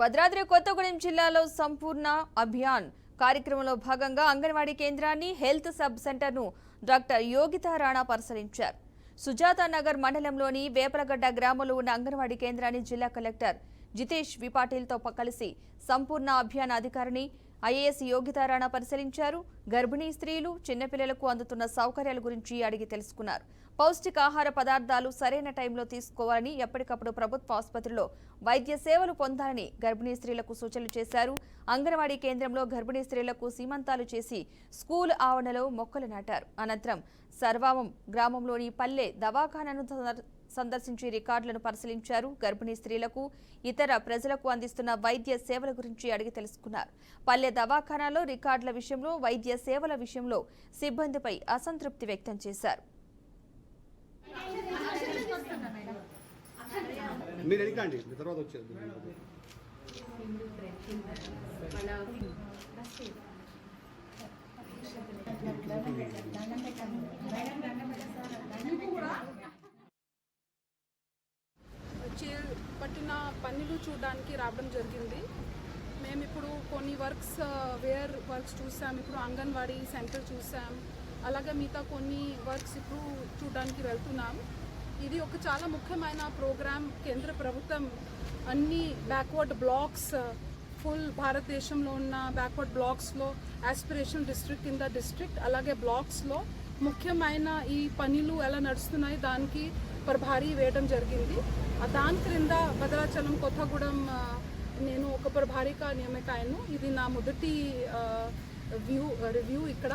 భద్రాద్రి కొత్తగూడెం జిల్లాలో సంపూర్ణ అభియాన్ కార్యక్రమంలో భాగంగా అంగన్వాడీ కేంద్రాన్ని హెల్త్ సబ్ సెంటర్ను డాక్టర్ యోగితా రాణా పరిశీలించారు. సుజాత నగర్ మండలంలోని వేపలగడ్డ గ్రామంలో ఉన్న అంగన్వాడీ కేంద్రాన్ని జిల్లా కలెక్టర్ జితేష్ విపాటిల్తో కలిసి సంపూర్ణ అభియాన్ అధికారిని ఐఏఎస్ యోగితా రాణా పరిశీలించారు. గర్భిణీ స్త్రీలు చిన్నపిల్లలకు అందుతున్న సౌకర్యాల గురించి అడిగి తెలుసుకున్నారు. పౌష్టికాహార పదార్థాలు సరైన టైంలో తీసుకోవాలని ఎప్పటికప్పుడు ప్రభుత్వ ఆసుపత్రిలో వైద్య సేవలు పొందాలని గర్భిణీ స్త్రీలకు సూచనలు చేశారు. అంగన్వాడీ కేంద్రంలో గర్భిణీ స్త్రీలకు సీమంతాలు చేసి స్కూల్ ఆవరణలో మొక్కలు నాటారు. అనంతరం సర్వామం గ్రామంలోని పల్లె దవాఖానాను సందర్- సందర్శించి రికార్డులను పరిశీలించారు. గర్భిణీ స్త్రీలకు ఇతర ప్రజలకు అందిస్తున్న వైద్య సేవల గురించి అడిగి తెలుసుకున్నారు. పల్లె దవాఖానాలో రికార్డుల విషయంలో వైద్య సేవల విషయంలో సిబ్బందిపై అసంతృప్తి వ్యక్తం చేశారు. మీరు ఎడకండి తర్వాత వచ్చేది. పట్టిన పనులు చూడడానికి రావడం జరిగింది. మేము ఇప్పుడు కొన్ని వర్క్స్ వేర్ వర్క్స్ చూసాం. ఇప్పుడు అంగన్వాడీ సెంటర్ చూసాం. అలాగే మిగతా కొన్ని వర్క్స్ ఇప్పుడు చూడడానికి వెళ్తున్నాం. ఇది ఒక చాలా ముఖ్యమైన ప్రోగ్రామ్. కేంద్ర ప్రభుత్వం అన్ని బ్యాక్వర్డ్ బ్లాక్స్ ఫుల్ భారతదేశంలో ఉన్న బ్యాక్వర్డ్ బ్లాక్స్లో ఆస్పిరేషన్ డిస్ట్రిక్ట్ కింద డిస్ట్రిక్ట్ అలాగే బ్లాక్స్లో ముఖ్యమైన ఈ పనులు ఎలా నడుస్తున్నాయి దానికి ప్రభారీ వేయడం జరిగింది. దాని క్రింద భద్రాచలం కొత్తగూడెం uh, నేను ఒక ప్రభారీగా నియమికాయను ఇది నా మొదటి uh, వ్యూ రివ్యూ uh, ఇక్కడ.